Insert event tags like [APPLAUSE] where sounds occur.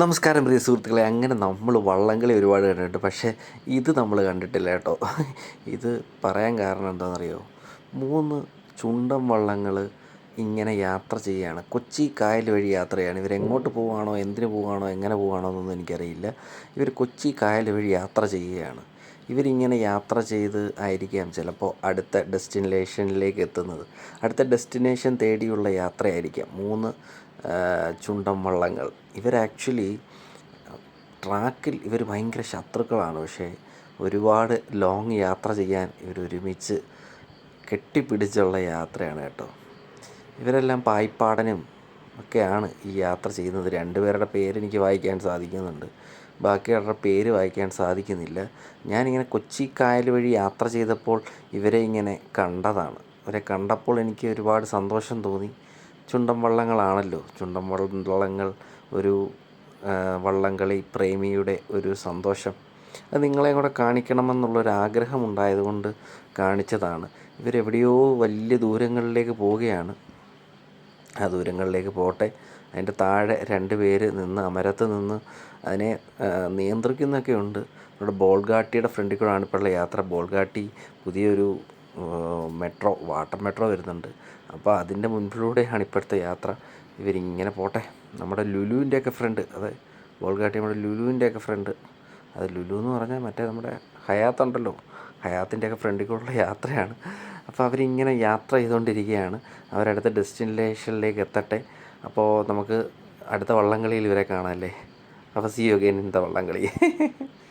നമസ്കാരം പ്രിയ സുഹൃത്തുക്കളെ. അങ്ങനെ നമ്മൾ വള്ളംകളി ഒരുപാട് കണ്ടിട്ടുണ്ട്. പക്ഷേ ഇത് നമ്മൾ കണ്ടിട്ടില്ല കേട്ടോ. ഇത് പറയാൻ കാരണം എന്താണെന്നറിയോ? മൂന്ന് ചുണ്ടൻ വള്ളങ്ങൾ ഇങ്ങനെ യാത്ര ചെയ്യുകയാണ് കൊച്ചി കായൽ വഴി യാത്ര ചെയ്യാണ് ഇവരെങ്ങോട്ട് പോവുകയാണോ എന്തിനു പോവുകയാണോ എങ്ങനെ പോവുകയാണോ എന്നൊന്നും എനിക്കറിയില്ല. ഇവർ കൊച്ചി കായൽ വഴി യാത്ര ചെയ്യുകയാണ്. ഇവരിങ്ങനെ യാത്ര ചെയ്ത് ആയിരിക്കാം ചിലപ്പോൾ അടുത്ത ഡെസ്റ്റിനേഷനിലേക്ക് എത്തുന്നത്. അടുത്ത ഡെസ്റ്റിനേഷൻ തേടിയുള്ള യാത്രയായിരിക്കാം. മൂന്ന് ചുണ്ടൻ വള്ളങ്ങൾ. ഇവർ ആക്ച്വലി ട്രാക്കിൽ ഇവർ ഭയങ്കര ശത്രുക്കളാണ്. പക്ഷേ ഒരുപാട് ലോങ് യാത്ര ചെയ്യാൻ ഇവർ ഒരുമിച്ച് കെട്ടിപ്പിടിച്ചുള്ള യാത്രയാണ് കേട്ടോ. ഇവരെല്ലാം പായ്പാടനും ഒക്കെയാണ് ഈ യാത്ര ചെയ്യുന്നത്. രണ്ടുപേരുടെ പേരെനിക്ക് വായിക്കാൻ സാധിക്കുന്നുണ്ട്. ബാക്കിയുള്ളവരുടെ പേര് വായിക്കാൻ സാധിക്കുന്നില്ല. ഞാനിങ്ങനെ കൊച്ചി കായൽ വഴി യാത്ര ചെയ്തപ്പോൾ ഇവരെ ഇങ്ങനെ കണ്ടതാണ്. ഇവരെ കണ്ടപ്പോൾ എനിക്ക് ഒരുപാട് സന്തോഷം തോന്നി. ചുണ്ടൻ വള്ളങ്ങളാണല്ലോ. ചുണ്ടൻ വള്ളങ്ങൾ ഒരു വള്ളംകളി പ്രേമിയുടെ ഒരു സന്തോഷം. അത് നിങ്ങളെ കൂടെ കാണിക്കണമെന്നുള്ളൊരാഗ്രഹമുണ്ടായതുകൊണ്ട് കാണിച്ചതാണ്. ഇവരെവിടെയോ വലിയ ദൂരങ്ങളിലേക്ക് പോവുകയാണ്. ആ ദൂരങ്ങളിലേക്ക് പോട്ടെ. അതിന്റെ താഴെ രണ്ട് പേര് നിന്ന് അമരത്ത് നിന്ന് അതിനെ നിയന്ത്രിക്കുന്നൊക്കെ ഉണ്ട്. നമ്മുടെ ബോൾഗാട്ടിയുടെ ഫ്രണ്ടിൽ കൂടെയാണ് ഇപ്പോഴുള്ള യാത്ര. ബോൾഗാട്ടി പുതിയൊരു മെട്രോ വാട്ടർ മെട്രോ വരുന്നുണ്ട്. അപ്പോൾ അതിന്റെ മുൻപിലൂടെയാണ് ഇപ്പോഴത്തെ യാത്ര. ഇവരിങ്ങനെ പോട്ടെ. നമ്മുടെ ലുലുവിന്റെയൊക്കെ ഫ്രണ്ട് അതെ ബോൾഗാട്ടി നമ്മുടെ ലുലുവിന്റെയൊക്കെ ഫ്രണ്ട്. അത് ലുലു എന്ന് പറഞ്ഞാൽ മറ്റേ നമ്മുടെ ഹയാത്തുണ്ടല്ലോ ഹയാത്തിന്റെയൊക്കെ ഫ്രണ്ടിൽ കൂടെയുള്ള യാത്രയാണ്. അപ്പോൾ അവരിങ്ങനെ യാത്ര ചെയ്തുകൊണ്ടിരിക്കുകയാണ്. അവരടുത്ത ഡെസ്റ്റിനേഷനിലേക്ക് എത്തട്ടെ. അപ്പോൾ നമുക്ക് അടുത്ത വള്ളംകളിയിൽ ഇവരെ കാണാമല്ലേ അപ്പോൾ സി യോഗേൻ ഇന്നത്തെ വള്ളംകളി. [LAUGHS]